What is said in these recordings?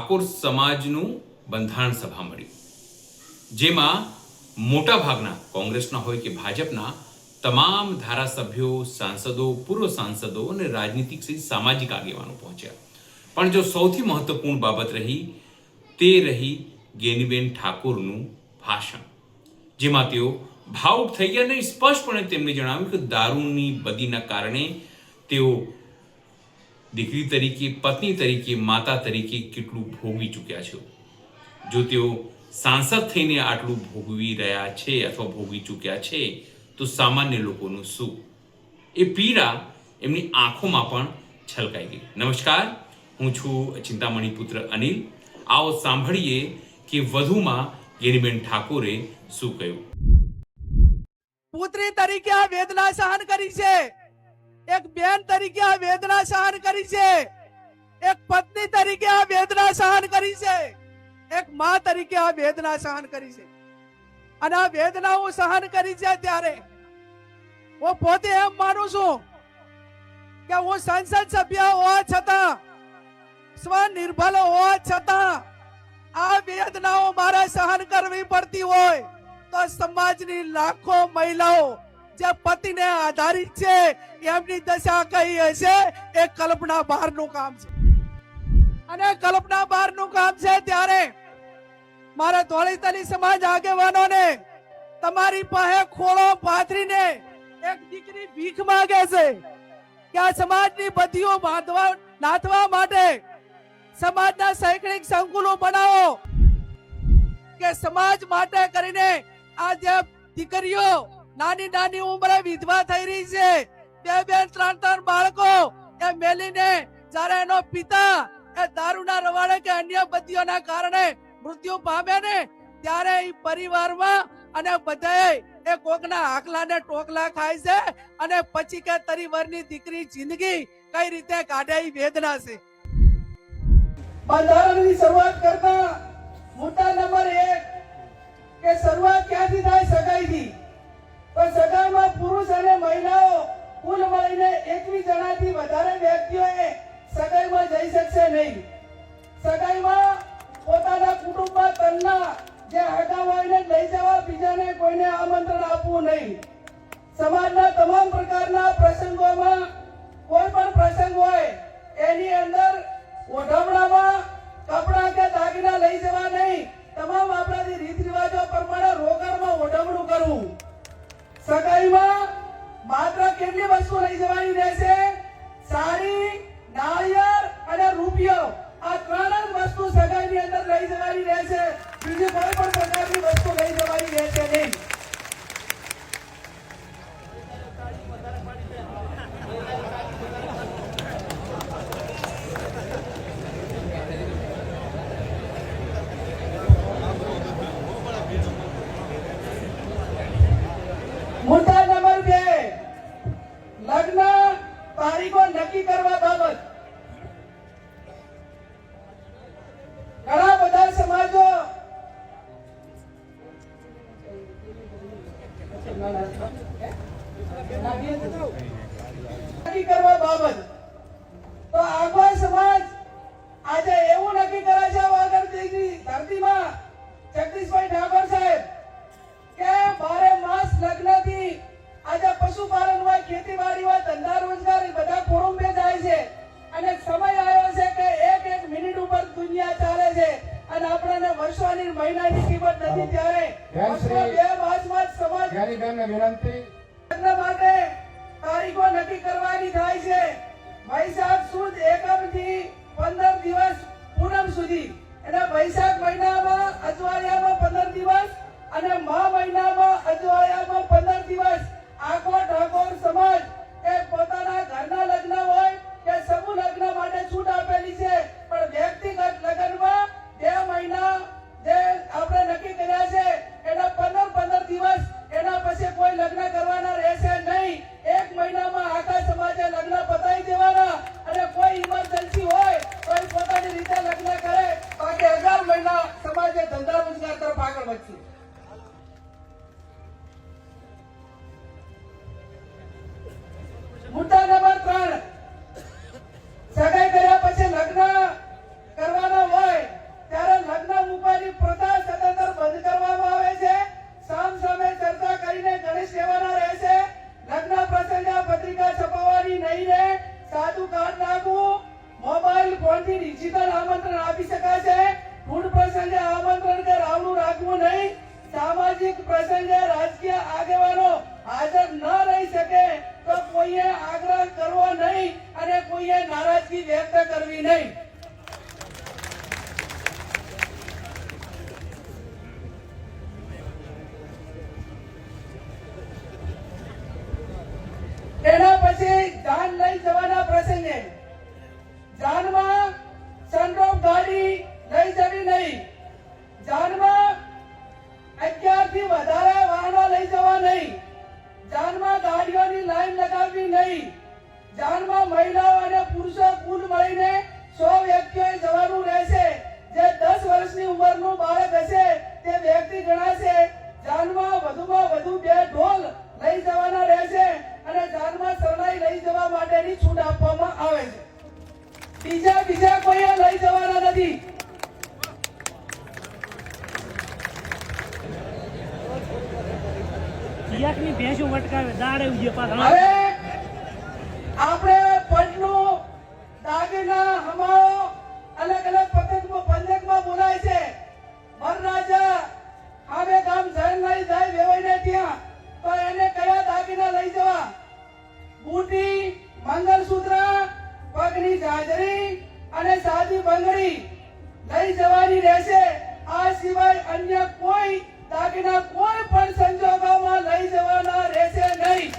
ઠાકોર સમાજનું બંધારણ સભા મળી, જેમાં મોટા ભાગના કોંગ્રેસના હોય કે ભાજપના તમામ ધારાસભ્યો, સાંસદો, પૂર્વ સાંસદો અને રાજનીતિક સહિત સામાજિક આગેવાનો પહોંચ્યા. પણ જો સૌથી મહત્વપૂર્ણ બાબત રહી, તે રહી ગેનીબેન ઠાકોરનું ભાષણ, જેમાં તેઓ ભાવુક થઈ ગયા અને સ્પષ્ટપણે તેમણે જણાવ્યું કે દારૂની બદીના કારણે તેઓ દીકરી તરીકે, પત્ની તરીકે, માતા તરીકે કેટલું ભોગવી ચૂક્યા છે? જો તેઓ સાંસદ થઈને આટલું ભોગવી રહ્યા છે અથવા ભોગવી ચૂક્યા છે, તો સામાન્ય લોકોનું શું? એ પીડા એમની આંખોમાં પણ છલકાઈ ગઈ. નમસ્કાર, હું છું ચિંતામણી પુત્ર અનિલ. આવો સાંભળીએ કે વધુમાં ગેરીબેન ઠાકોરે શું કહ્યું. પુત્રી તરીકે આ વેદના સહન કરી છે. એક બેન તરીકે આ વેદના સહન કરી છે. એક પત્ની તરીકે આ વેદના સહન કરી છે. એક માં તરીકે આ વેદના સહન કરી છે. અને આ વેદના હું સહન કરી છે ત્યારે હું પોતે એમ માનું છું કે હું સંસદ સભ્ય હોવા છતાં સ્વનિર્ભર હોવા છતાં આ વેદનાઓ મારે સહન કરવી પડતી હોય તો સમાજની લાખો મહિલાઓ જે પતિને આધારિત છે, એમની દશા કઈ હશે? એ કલ્પના બહારનું કામ છે. અને કલ્પના બહારનું કામ છે ત્યારે મારા ધોળીતલી સમાજ આગેવાનોને તમારી પાસે ખોળો પાથરીને એક દીકરી ભીખ માંગે છે કે આ સમાજની બધીઓ બાંધવા, નાથવા માટે સમાજના શૈક્ષણિક સંકુલો બનાવો. કે સમાજ માટે કરીને આ જે દીકરીઓ નાની નાની ઉંમરે વિધવા થઈ રહી છે. બે બે, ત્રણ ત્રણ બાળકો એ મેલીને જ્યારે એનો પિતા એ દારૂના રવાડે કે અન્ય બધીઓના કારણે મૃત્યુ પામે ને, ત્યારે એ પરિવારમાં અને બધાએ એ કોકના આકલાને ટોકલા ખાય છે અને પછી કે તરીવરની દીકરી જિંદગી કઈ રીતે કાઢે એ વેદના છે. બંધારણની શરૂઆત કરતા મુદ્દા નંબર એક કે શરૂઆત ક્યાંથી થાય સગાઈથી તો સગાઈમાં પુરુષ અને મહિલાઓ કુલ મળીને એકવીસ જણાથી વધારે વ્યક્તિઓએ સગાઈમાં જઈ શકશે નહીં. સગાઈમાં પોતાના કુટુંબમાં તનના જે હટા હોય લઈ જવા બીજાને કોઈને આમંત્રણ આપવું નહીં. સમાજના તમામ પ્રકારના પ્રસંગોમાં કોઈ પણ પ્રસંગ હોય, એની અંદર ઓઢવણામાં કપડાં કે દાગીના લઈ જવા નહીં. તમામ આપણાથી રીત રિવાજો પ્રમાણે રોકડમાં કે બારે માસ લગ્નથી આજે પશુપાલન હોય ખેતીવાડી ધંધા રોજગાર બધા કુટુંબે જાય છે. અને સમય આવ્યો છે કે એક એક મિનિટ ઉપર દુનિયા ચાલે છે. અને વર્ષોની મહિનાની કિંમત નથી ત્યારે વર્ષો બે માસમાં જ સમાજ જ્ઞાનીબેનને વિનંતી. લગ્ન માટે તારીખો નક્કી કરવાની થાય છે. વૈશાખ સુદ એકમથી પંદર દિવસ પૂનમ સુધી. એટલે વૈશાખ મહિનામાં અજવાળિયામાં પંદર દિવસ અને મહા મહિનામાં અજવાળિયામાં પંદર દિવસ. સામાજિક પ્રસંગે રાજકીય આગેવાનો હાજર ન રહી શકે તો કોઈએ આગ્રહ કરવો નહીં અને કોઈએ નારાજગી વ્યક્ત કરવી નહીં. જાનમાં મહિલાઓ અને પુરુષો કુલ મળીને સો વ્યક્તિઓએ જવાનું રહેશે. જે દસ વર્ષની ઉંમરનું બાળક હશે તે વ્યક્તિ ગણાશે. જાનમાં વધુમાં વધુ બે ઢોલ લઈ જવાના રહેશે અને જાનમાં શરણાઈ લઈ જવા માટેની છૂટ આપવામાં આવે છે. બીજા બીજા કોઈએ લઈ જવાના નથી. તિયાકની ભેંસો વટકાવે દાડે ઉજે પાછા. હવે આપણે પટનું દાગીના, હમાઓ અલગ અલગ પતંગમાં પંજકમાં બોલાય છે. વરરાજા આવે ગામ જૈન લઈ જાય વેવાઈને ત્યાં, તો એને કયા દાગીના લઈ જવા? બુટી મંગલસૂત્ર પગની જાજરી અને સાદી બંગડી લઈ જવાની રહેશે. આ સિવાય અન્ય કોઈ દાગીના કોઈ પણ સંજોગોમાં લઈ જવાના રહેશે નહીં.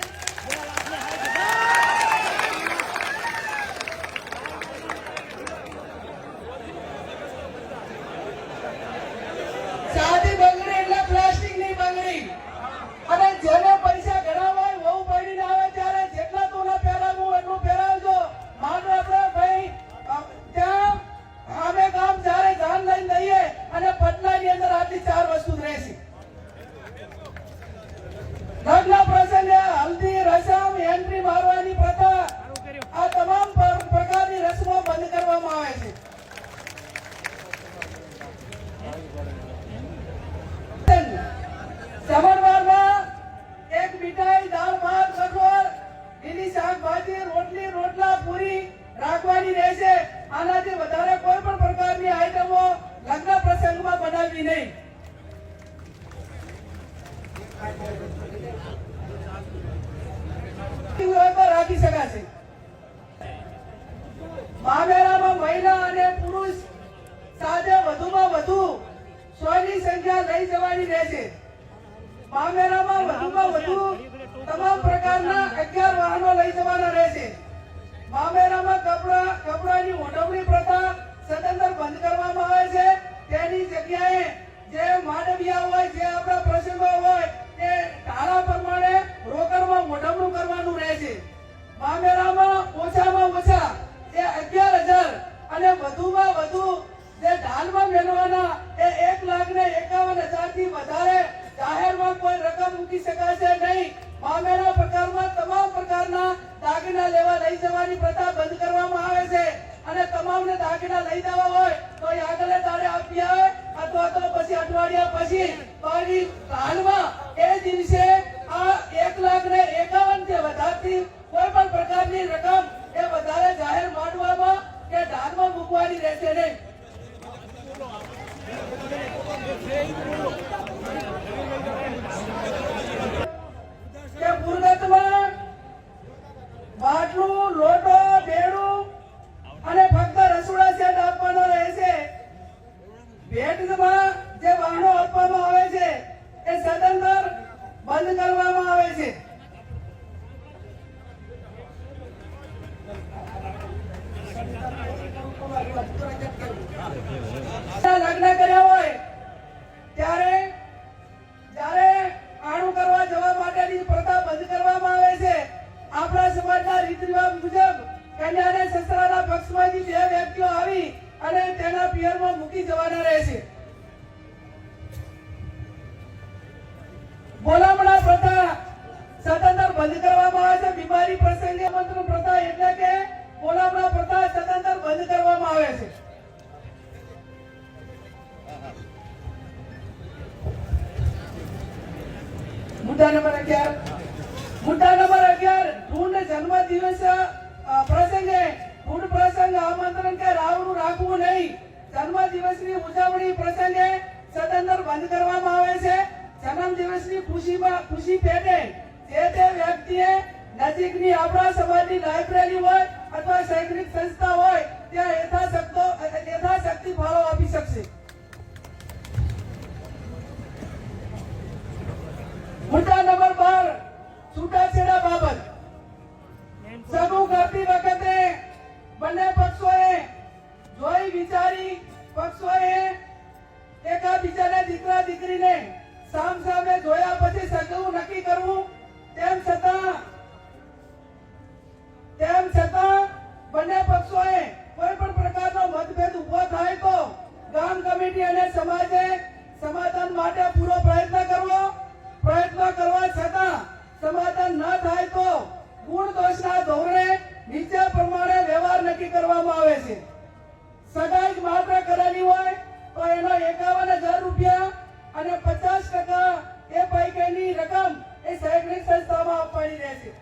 આવે પ્રસંગે મંત્ર પ્રથા એટલે કે બોલામણા પ્રથા સદંતર બંધ કરવામાં આવે છે. મુદ્દા નંબર અગિયાર. મુદ્દા નંબર અગિયાર ઢૂંઢ જન્મ દિવસ પ્રસંગે પ્રસંગ પ્રસંગ આમંત્રણ કે રાવણું રાખવું નહીં. જન્મ દિવસની ઉજવણી પ્રસંગે સદંતર બંધ કરવામાં આવે છે. જન્મ દિવસની ખુશીમાં ખુશી પેટે જે તે વ્યક્તિએ નજીકની આપણા સમાજની લાઇબ્રેરી હોય અથવા શૈક્ષણિક સંસ્થા હોય, ત્યાં યથાશક્તો, યથાશક્તિ ફાળો આપી શકશે. પચાસ ટકા એ પૈકીની રકમ એ શૈક્ષણિક સંસ્થામાં આપવાની રહેશે.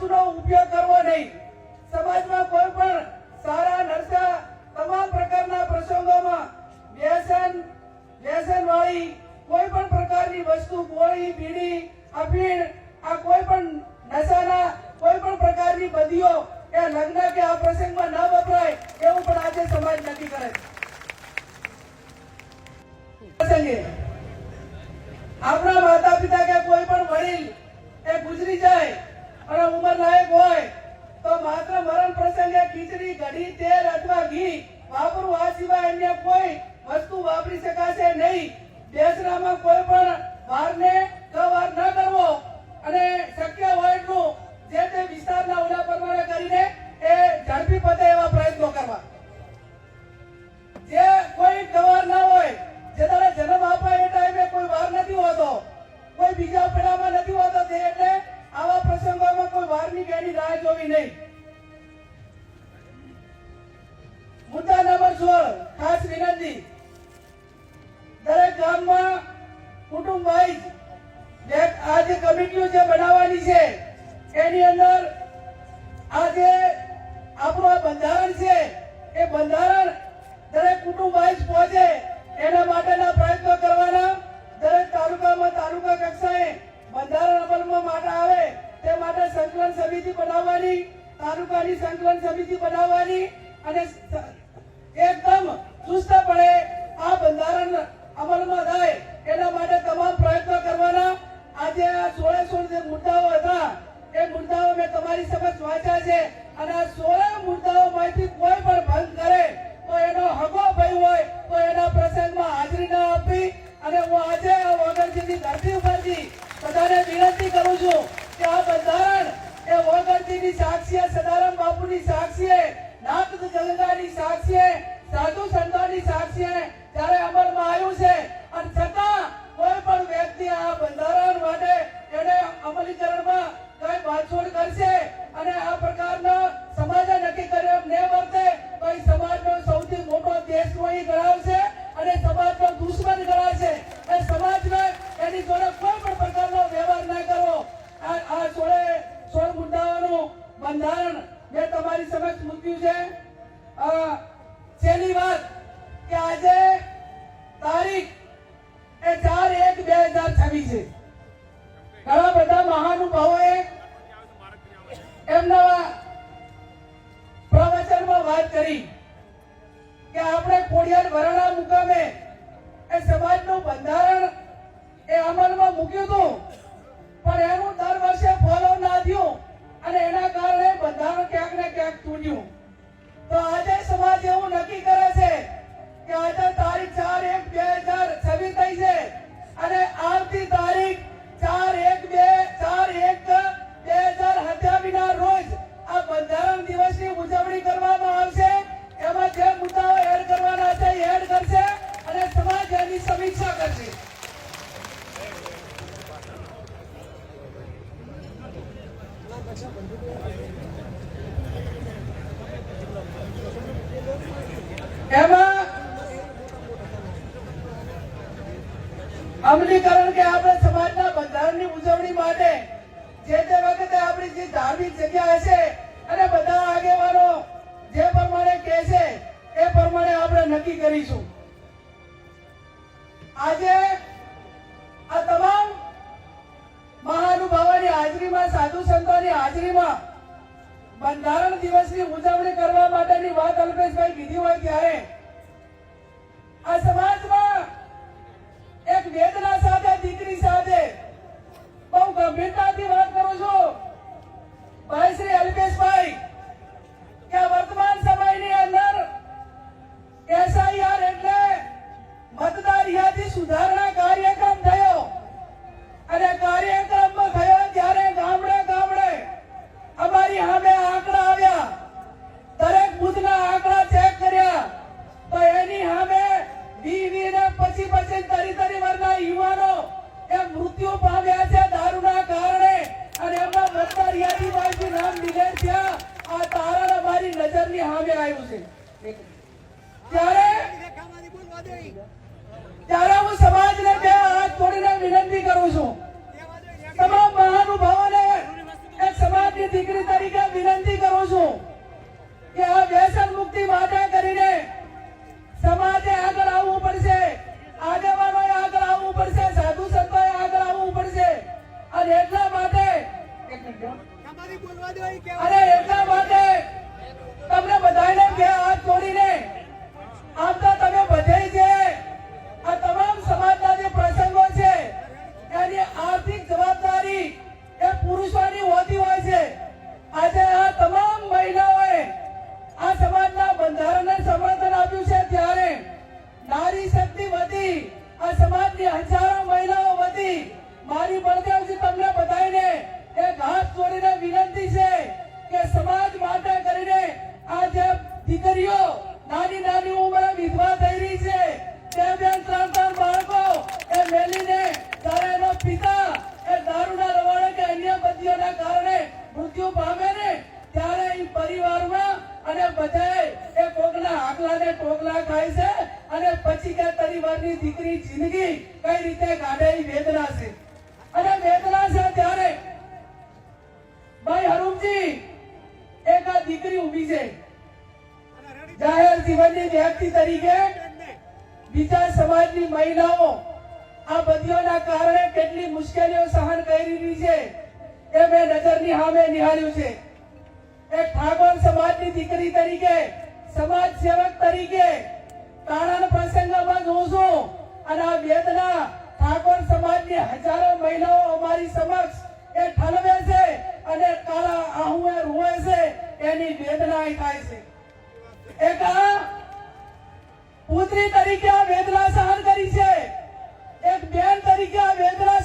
વસ્તુનો ઉપયોગ કરવો નહીં. સમાજમાં કોઈ પણ સારા નરસા તમામ પ્રકારના પ્રસંગોમાં વ્યસન વ્યસન વાળી કોઈ પણ પ્રકારની વસ્તુ, ગોળી, બીડી, અફીણ, આ કોઈ પણ નશાના કોઈ પણ પ્રકારની બદીઓ કે લગ્ન કે આ પ્રસંગમાં ન વપરાય એવું પણ આજે સમાજ નક્કી કરે પ્રસંગે આપણા માતા પિતા કે કોઈ પણ વડીલ એ ગુજરી જાય અને ઉંમર લાયક હોય, તો માત્ર મરણ પ્રસંગે ખીચડી, કઢી, તેલ અથવા ઘી વાપરવું. આ સિવાય અન્ય કોઈ વસ્તુ વાપરી શકાશે નહીં. બેસરામાં કોઈ પણ વારને કવાર ન કરવો અને શક્ય હોય એટલું જે તે વિસ્તારના સંકલન સમિતિ બનાવવાની અને એકદમ ચુસ્તપણે આ બંધારણ અમલમાં થાય એના માટે તમામ પ્રયત્નો કરવાના. આજે આ સોળે સોળ જે મુદ્દાઓ હતા, એ મુદ્દાઓ મેં તમારી સમક્ષ વાંચ્યા છે અને આ સોળે મુદ્દાઓમાંથી કોઈ પણ ભંગ કરે તો એનો હગો ભય હોય તો એના પ્રસંગમાં હાજરી ન આપી અને હું આજે આ વગરજીની ધરતી ઉપરથી બધાને વિનંતી કરું છું કે આ બંધારણ એ વગરજીની સાક્ષીએ સદારામ બાપુની સાક્ષીએ નાથ ગંગાની સાક્ષીએ સાધુ સંતોની સાક્ષીએ ત્યારે અમલમાં આવ્યું છે. અને છતાં કોઈ પણ વ્યક્તિ આ બંધારણ માટે એને અમલીકરણમાં કઈ પાછોડ કરશે અને આ પ્રકારના સમાજે નક્કી કર્યો એમ કરીશું. આજે આ તમામ મહાનુભાવોની હાજરીમાં, સાધુ સંતોની હાજરીમાં બંધારણ દિવસની ઉજવણી કરવા માટેની વાત અલ્પેશભાઈ કીધી હોય ત્યારે સામે આવ્યું છે. ત્યારે ત્યારે હું સમાજને બે હાથ જોડીને વિનંતી કરું છું. તમામ મહાનુભાવોને એક સમાજની દીકરી તરીકે વિનંતી કરું છું કે આ વ્યસન મુક્તિ માટે કરીને સમાજે આગળ આવવું પડશે. આગેવાનોએ આગળ આવવું પડશે. સાધુ સંતોએ આગળ આવવું પડશે. અને એટલા માટે અરે એટલા માટે আগে আর করি ત્યારે કાઢેલી વેદના છે. અને વેદના છે ત્યારે ભાઈ હરુમજી એક આ દીકરી ઊભી છે. જાહેર જીવનની વ્યક્તિ તરીકે બીજા સમાજની મહિલાઓ આ બધીઓના કારણે કેટલી મુશ્કેલીઓ સહન કરી છે એ મેં નજરની સામે નિહાળ્યું છે. એક ઠાકોર સમાજની દીકરી તરીકે સમાજ સેવક તરીકે કારણ પ્રસંગમાં જોઉં છું અને આ વેદના ઠાકોર સમાજની હજારો મહિલાઓ અમારી સમક્ષ એ ઠલવે છે અને કાળા આહુએ રોવે છે, એની વેદના થાય છે. એક પુત્રી તરીકે આ વેદના સહન કરી છે. એક બેન તરીકે આ વેદના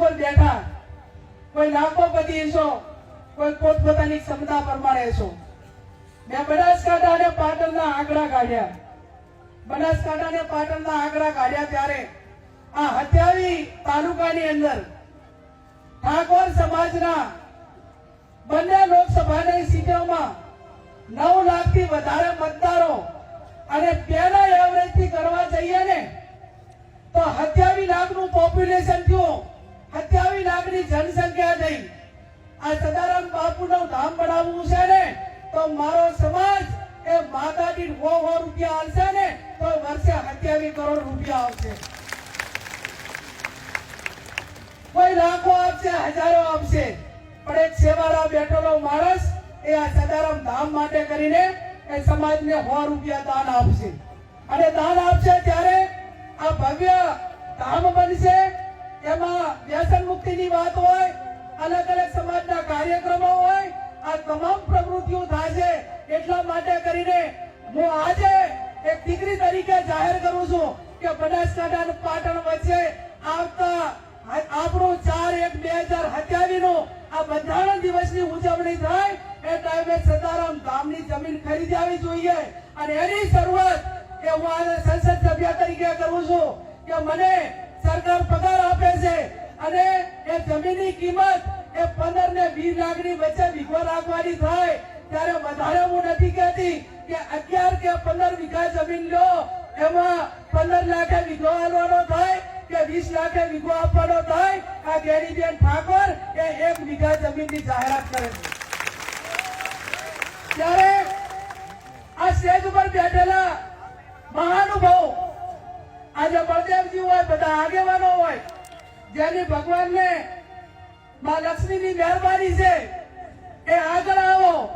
ઉપર બેઠા. કોઈ લાખોપતિ છો કોઈ પોતપોતાની ક્ષમતા પ્રમાણે છો મેં બનાસકાંઠા અને પાટણના આંકડા કાઢ્યા. બનાસકાંઠા અને પાટણના આંકડા કાઢ્યા ત્યારે આ હત્યાવી તાલુકાની અંદર ઠાકોર સમાજના બંને લોકસભાની સીટોમાં નવ લાખથી વધારે મતદારો અને પેલા એવરેજથી કરવા જઈએ ને, તો હત્યાવી લાખનું પોપ્યુલેશન થયું સત્યાવીસ લાખની જનસંખ્યા થઈ. આ સદારામ બાપુનું ધામ બનાવવું છે ને, તો મારો સમાજ એ માતા દીઠ સો સો રૂપિયા આવશે ને, તો વર્ષે સત્યાવીસ કરોડ રૂપિયા આવશે કોઈ લાખો આપશે, હજારો આપશે. પણ એક સેવાળા બેઠેલો માણસ એ આ સદારામ ધામ માટે કરીને એ સમાજને સો રૂપિયા દાન આપશે. અને દાન આપશે ત્યારે આ ભવ્ય ધામ બનશે એમાં વ્યસન મુક્તિની વાત હોય અલગ અલગ સમાજના કાર્યક્રમો હોય, આ તમામ પ્રવૃત્તિઓ થાય છે એટલા માટે કરીને હું આજે એક દીકરી તરીકે જાહેર કરું છું કે બનાસકાંઠા અને પાટણ વચ્ચે આવતા આપણું ચાર એક બે હજાર સત્યાવીસનું આ બંધારણ દિવસની ઉજવણી થાય, એ ટાઈમે સદારામ ગામની જમીન ખરીદી આવી જોઈએ. અને એની શરૂઆત કે હું આજે સંસદ સભ્ય તરીકે કરું છું કે મને સરકાર પગાર આપે છે અને એ જમીનની કિંમત એ પંદર ને વીસ લાખની વચ્ચે વીઘો રાખવાની થાય, ત્યારે વધારે હું નથી કહેતી કે અગિયાર કે પંદર વીઘા જમીન લો, એમાં પંદર લાખે વીઘો આલવાનો થાય કે વીસ લાખે વીઘો આપવાનો થાય? આ ગેરીબેન ઠાકોર એ એક વીઘા જમીનની જાહેરાત કરે છે. ત્યારે આ સ્ટેજ ઉપર બેઠેલા મહાનુભાવો આજે બળદેવજી હોય, બધા આગેવાનો હોય, જેની ભગવાનને માં લક્ષ્મીની મહેરબાની છે, એ આગળ આવો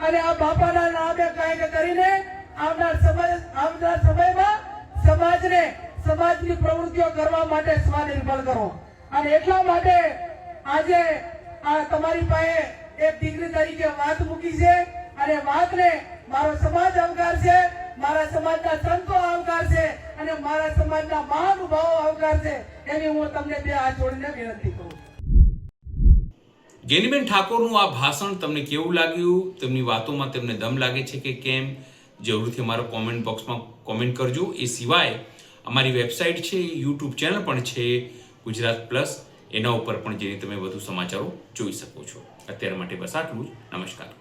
અને આ બાપાના નામે કાંઈક કરીને આવનાર સમય, આવનાર સમયમાં સમાજને, સમાજની પ્રવૃત્તિઓ કરવા માટે સ્વનિર્ભર કરો. અને એટલા માટે આજે આ તમારી પાસે એક દીકરી તરીકે વાત મૂકી છે અને વાતને મારો સમાજ આવકારશે મારા સમાજના સંતો આવકારશે અને મારા સમાજના મહાનુભાવો આવકારશે એવી હું તમને બે હાથ જોડીને વિનંતી કરું ગેનીબેન ઠાકોરનું આ ભાષણ તમને કેવું લાગ્યું? તેમની વાતોમાં તેમને દમ લાગે છે કે કેમ? જરૂરથી અમારો કોમેન્ટ બોક્સમાં કોમેન્ટ કરજો. એ સિવાય અમારી વેબસાઇટ છે યુટ્યુબ ચેનલ પણ છે, ગુજરાત પ્લસ એના ઉપર પણ જઈને તમે વધુ સમાચારો જોઈ શકો છો. અત્યારે માટે બસ આટલું જ. નમસ્કાર.